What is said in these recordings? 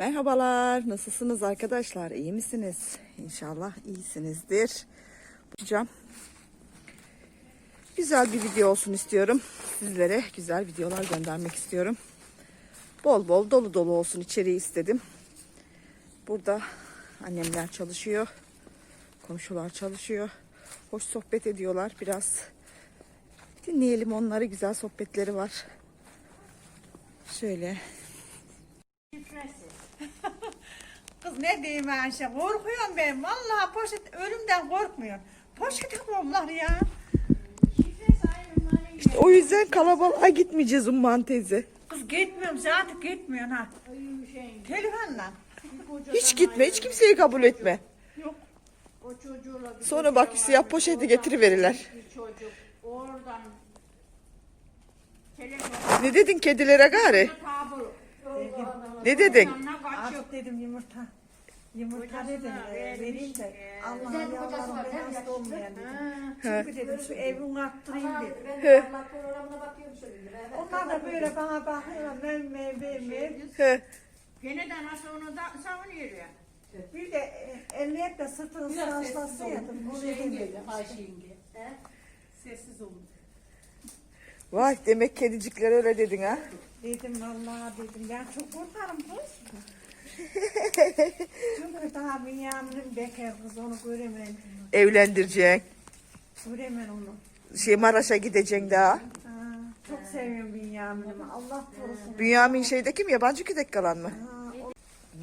Merhabalar, nasılsınız arkadaşlar? İyi misiniz? İnşallah iyisinizdir. Hocam, güzel bir video olsun istiyorum. Sizlere güzel videolar göndermek istiyorum. Bol bol dolu dolu olsun içeriği istedim. Burada annemler çalışıyor. Komşular çalışıyor. Hoş sohbet ediyorlar. Biraz dinleyelim onları. Güzel sohbetleri var. Şöyle Kız ne diyeyim Ayşe korkuyorum ben. Vallahi poşet ölümden korkmuyorum. Poşet onlar ya. İşte o yüzden kalabalığa gitmeyeceğiz Umman teyze. Kız gitmiyorum zaten gitmiyorsun ha. Telefonla. Hiç gitme, hiç kimseyi kabul etme. Yok. O çocuğuyla bir Sonra bak siyah poşeti getiriverirler. bir çocuk oradan telefon Ne dedin kedilere gari? Ne dedin? Azıcık dedim yumurta. Yumurta dedim e, vereyim de e, Allah'ım Güzel bir kocası yavrum ben mi? hasta olmayan dedim. Çünkü dedim şu evin arttırayım dedim. ben de Allah programına bakıyorum şöyle. Evet, Onlar da böyle bana bakıyorlar. Ben me me me. He. Gene de nasıl onu da savunuyor ya. Bir de e, de sırtını sarslasın ya. Bu dedim. He? Sessiz olun. Vay demek kedicikler öyle dedin ha. Dedim vallahi dedim ben çok korkarım kız. Çünkü daha Bünyamin'in bekar kız onu göremem. Evlendireceksin. Göremem onu. Şey Maraş'a gideceksin daha. Ha, çok seviyorum Bünyamin'imi. Allah korusun. Bünyamin şeydeki mi yabancı küdek kalan mı? Ha, o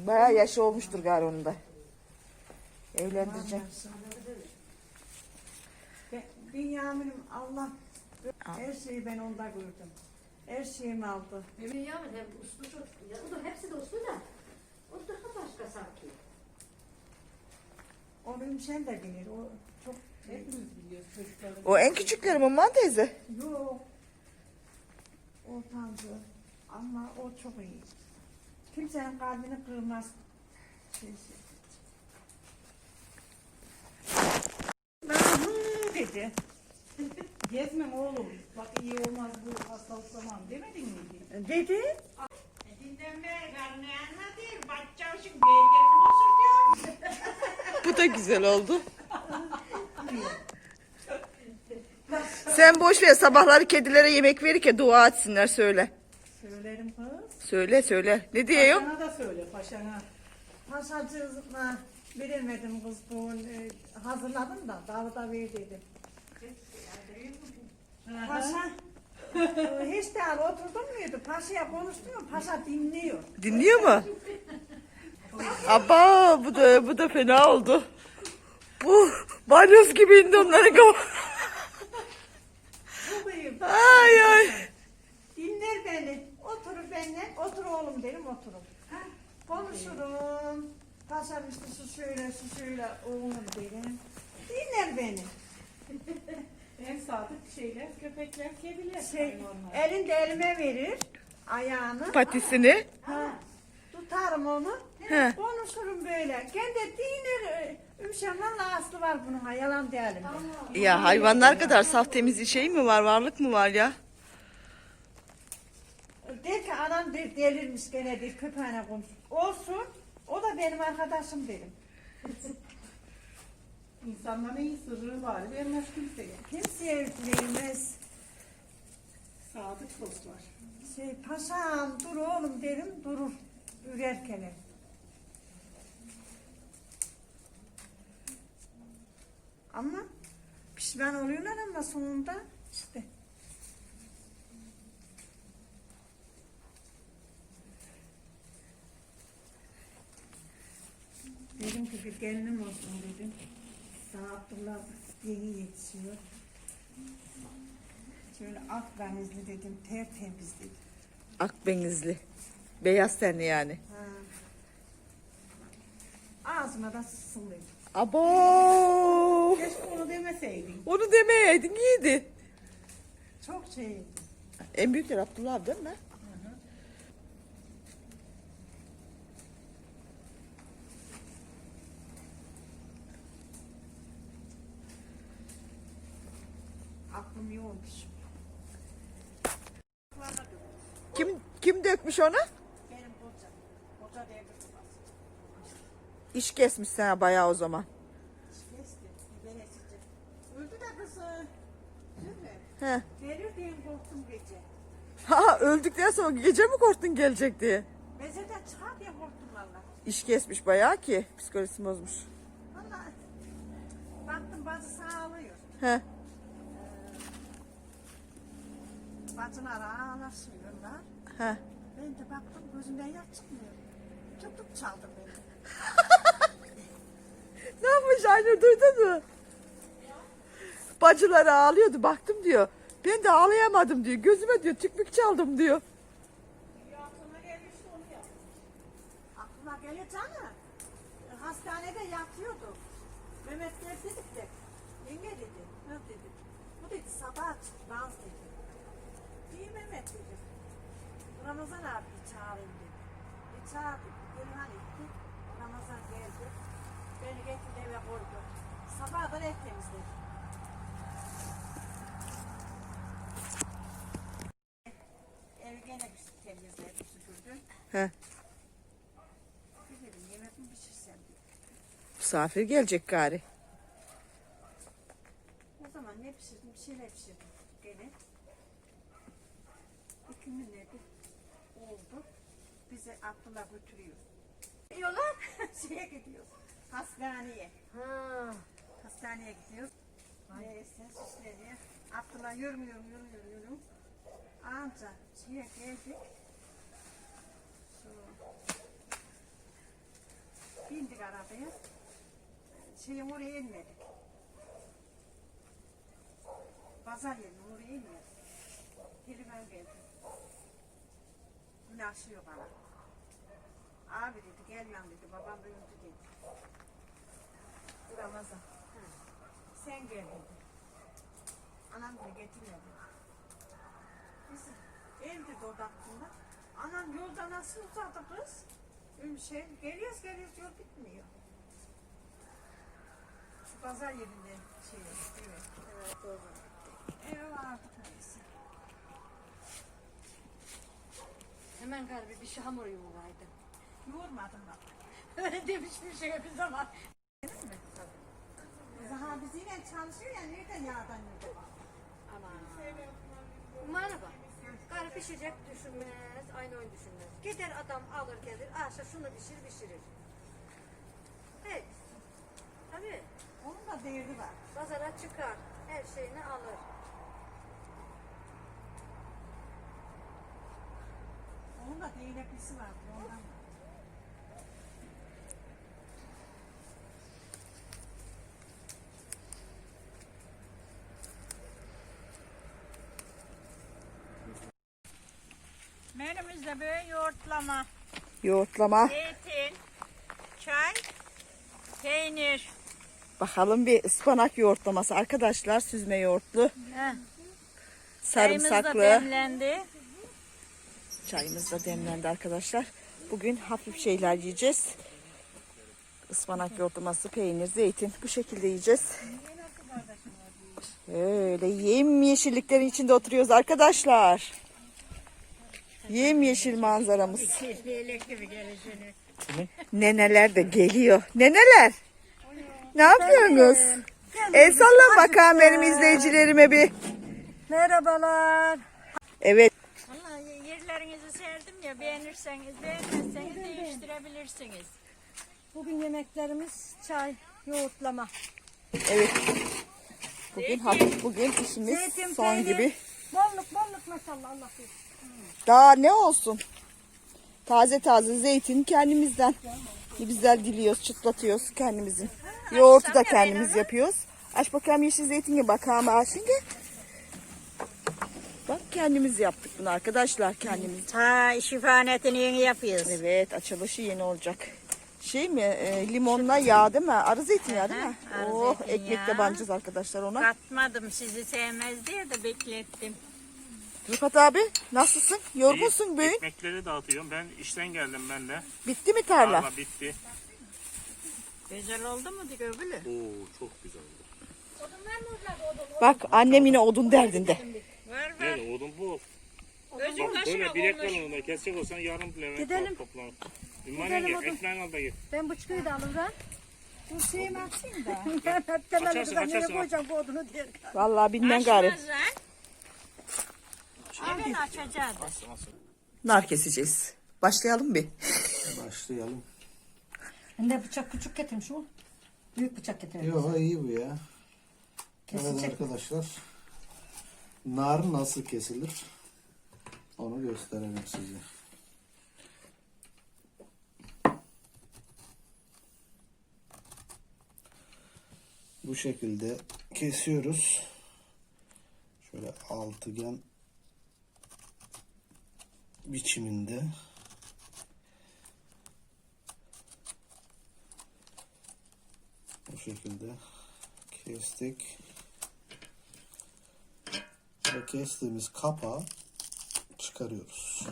Bayağı yaşı olmuştur gari onun da. Evlendireceksin. Be- Bünyamin'im Allah her şeyi ben onda gördüm. Her şeyimi aldı. Bünyamin hem uslu çocuk. Ya, o da hepsi de uslu da. O da başka sanki. Onu sen de bilir. O çok O en küçüklerim Umman teyze. yok. O tarzı. Ama o çok iyi. Kimsenin kalbini kırmaz. Şey, şey. Ben hı dedi. Gezmem oğlum. Bak iyi olmaz bu hastalık zaman demedin miydi? Dedi. Bu da güzel oldu. Sen boş ver sabahları kedilere yemek verirken dua etsinler söyle. Söylerim kız. Söyle söyle. Ne diyor? Paşana da söyle paşana. Paşacığıma veremedim kız bu e, hazırladım da davada ver dedim. Paşa hiç değil oturdun muydu? Paşa'ya konuştun mu? Paşa dinliyor. Dinliyor mu? Aba bu da bu da fena oldu. Bu balyoz gibi indi onların kafa. Ay ay. Dinler beni. Oturur benimle. Otur oğlum derim oturup. Konuşurum. Paşam işte şu şöyle şu şöyle oğlum derim. Dinler beni. En sadık şeyler köpekler, kediler. Şey, elinde elime verir. Ayağını. Patisini. Ha, tutarım onu. He. Konuşurum böyle. Kendi dinler. Ümşemden aslı var bunun. Yalan değilim. Ya hayvanlar kadar saf temiz şey mi var varlık mı var ya? Der ki anam der, delirmiş gene der köpeğine konuş. Olsun. O da benim arkadaşım derim. İnsanların iyi sırrı var. Vermez kimseye. Kimseye vermez. Sadık dostlar. Şey, paşam dur oğlum derim durur. Ürerken. Ama pişman oluyorlar ama sonunda işte. Dedim ki bir gelinim olsun dedim. Abdullah yeni yetişiyor. Şöyle ak benizli dedim, tertemiz dedim. Akbenizli. Beyaz tenli yani. Ha. Ağzıma da sısılıyor. Abo. Keşke onu demeseydin. Onu demeyeydin iyiydi. Çok şey. En büyükler Abdullah abi değil mi? Aklım yoğunmuş. Kim kim dökmüş onu? Benim kocam. Koca devri İş kesmiş sana bayağı o zaman. Öldü de kızı. He. Verir diye korktum gece. Ha öldükten sonra gece mi korktun gelecek diye? Mezeden çıkar diye korktum valla. İş kesmiş bayağı ki psikolojisi bozmuş. Valla. Baktım bazı sağ alıyor. He. Bacılar ağlaşıyorlar. He. Ben de baktım gözümden yaş çıkmıyor. Tutup çaldı beni. Ne yapmış Aynur duydun mu? Bacıları ağlıyordu baktım diyor. Ben de ağlayamadım diyor. Gözüme diyor tükmük çaldım diyor. Aklıma geliyor canım. Hastanede yatıyordu. Mehmet gel dedik de. Yenge dedi. Ne dedi? Bu dedi sabah çık dans dedi. İyi Mehmet dedi. Ramazan abi çağırayım dedi. E çağırdı. Gülhan etti. Ramazan geldi. Beni getirdi eve koydu. Sabah da ev temizledi. Evi gene bir temizledi, süpürdü. He. Bir dedim yemek mi pişirsem diye. Misafir gelecek gari. O zaman ne pişirdim? Bir şeyler pişirdim. Gene. İki gün nerede oldu. Bizi Abdullah götürüyor. Gidiyorlar. Şeye gidiyoruz. Hastaneye. Ha. Hastaneye gidiyoruz. Neyse süsleniyor. Abdullah yürümüyor, yürümüyor, yürümüyor. Anca şeye geldik. Şu bindik arabaya. Şeyin oraya inmedik. Pazar yerine oraya inmedik. Telefon geldi. Ulaşıyor bana. Abi dedi gel lan dedi. Babam öldü dedi. Ramazan. Sen gel dedi. Anam da getirmedi. Biz evde dodaktığında anam yolda nasıl uzadı kız? Şey geliyoruz geliyoruz yol bitmiyor. Şu pazar yerinde şey evet. Evet doğru. Eve vardık neyse. Hemen galiba bir şey hamur yoğuraydı. Yoğurmadım bak. Öyle demiş bir şey bir zaman. Zaha biz yine çalışıyor ya nereden yağdan yürüdü? Ama. Merhaba. Karı pişecek düşünmez, aynı oyun düşünmez. Gider adam alır gelir, aşağı şunu pişir pişirir. Evet. Tabii. Onun da değeri var. Pazara çıkar, her şeyini alır. Onun da değneklisi var. Ondan. Menümüzde böyle yoğurtlama, Yoğurtlama. zeytin, çay, peynir. Bakalım bir ıspanak yoğurtlaması. Arkadaşlar süzme yoğurtlu. Heh. Çayımız da Sarımsaklı. demlendi. Çayımız da demlendi arkadaşlar. Bugün hafif şeyler yiyeceğiz. Ispanak yoğurtlaması, peynir, zeytin bu şekilde yiyeceğiz. Öyle yem yeşilliklerin içinde oturuyoruz arkadaşlar. Yem yeşil manzaramız. Neneler de geliyor. Neneler. Ne yapıyorsunuz? El sallan bakalım benim izleyicilerime bir. Merhabalar. Evet. Vallahi yerlerinizi serdim ya beğenirseniz beğenmezseniz değiştirebilirsiniz. Bugün yemeklerimiz çay, yoğurtlama. Evet. Bugün hafif bugün işimiz Zeytin, son peynir. gibi. Bolluk bolluk maşallah Allah bilir. Daha ne olsun? Taze taze zeytin kendimizden. Ne güzel diliyoruz, çıtlatıyoruz kendimizin. Yoğurtu da kendimiz yapıyoruz. Aç bakalım yeşil zeytin bakalım Ayşinge. Bak kendimiz yaptık bunu arkadaşlar kendimiz. Ha şifanetini yeni yapıyoruz. Evet açılışı yeni olacak. Şey mi e, limonla yağ değil mi? Arı zeytinyağı değil mi? Arı Oh zeytinyağı. ekmekle banacağız arkadaşlar ona. Katmadım sizi sevmez diye de beklettim. Rıfat abi nasılsın? Yorgunsun bugün. Ekmekleri dağıtıyorum. Ben işten geldim ben de. Bitti mi tarla? Tarla bitti. Güzel oldu mu böyle. Oo çok güzel oldu. Bak annem yine odun derdinde. Var var. Nerede odun bu? Gözün Bak böyle bilek konmuş. kalınlığında kesecek olsan yarım Gidelim. toplam. Ümran Gidelim yenge hadi. ekmeğini al da git. Ben bu çıkıyı da alırım. Bu şeyimi açayım da. Hep temel Açarsın, kızlar nereye açarsın. koyacağım bu odunu diye. Vallahi bilmem gari. Hemen açacağız. Nar keseceğiz. Başlayalım bir. Başlayalım. Ben de bıçak küçük getirmiş o. Büyük bıçak getirmiş. Yok iyi bu ya. Evet Kesecek. arkadaşlar. Nar nasıl kesilir? Onu gösterelim size. Bu şekilde kesiyoruz. Şöyle altıgen biçiminde. Bu şekilde kestik. Ve kestiğimiz kapağı çıkarıyoruz.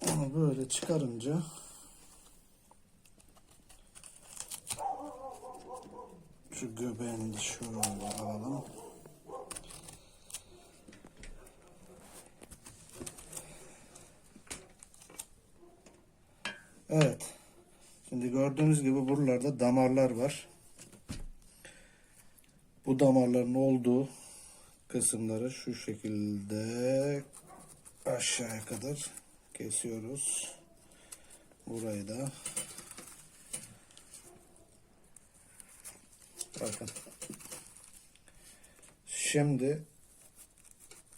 Onu böyle çıkarınca şu göbeğini şöyle alalım. Evet. Şimdi gördüğünüz gibi buralarda damarlar var. Bu damarların olduğu kısımları şu şekilde aşağıya kadar kesiyoruz. Burayı da bakın. Şimdi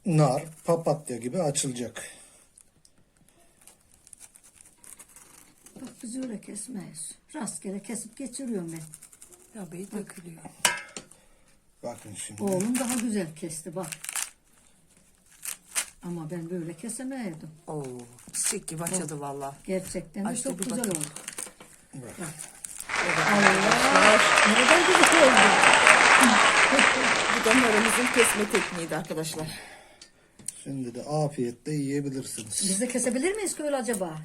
nar papatya gibi açılacak. Biz öyle kesmeyiz. Rastgele kesip geçiriyorum ben. Ya bey dökülüyor. Bakın şimdi. Oğlum daha güzel kesti bak. Ama ben böyle kesemeydim. Oo, çiçek gibi açıldı valla. Gerçekten de Açtı çok bir güzel bakın. oldu. Allah! Ne kadar güzel oldu. Bu da narımızın kesme tekniğiydi arkadaşlar. Şimdi de afiyetle yiyebilirsiniz. Biz de kesebilir miyiz ki öyle acaba?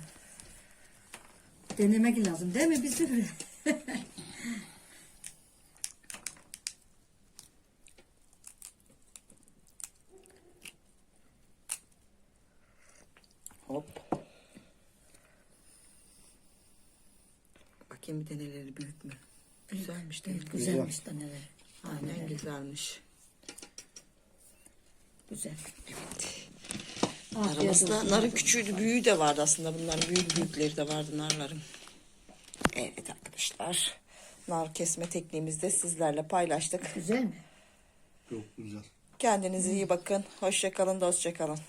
Denemek lazım değil mi? De böyle. Hop. Bakayım bir deneleri büyük mü? Güzelmiş değil mi? Güzelmiş de neler. Aynen güzelmiş. Güzel. Aramızda narın küçüğü büyüğü de vardı aslında. Bunların büyük büyükleri de vardı narların. Evet arkadaşlar. Nar kesme tekniğimizi de sizlerle paylaştık. Güzel mi? Çok güzel. Kendinize iyi bakın. Hoşça kalın, dostça kalın.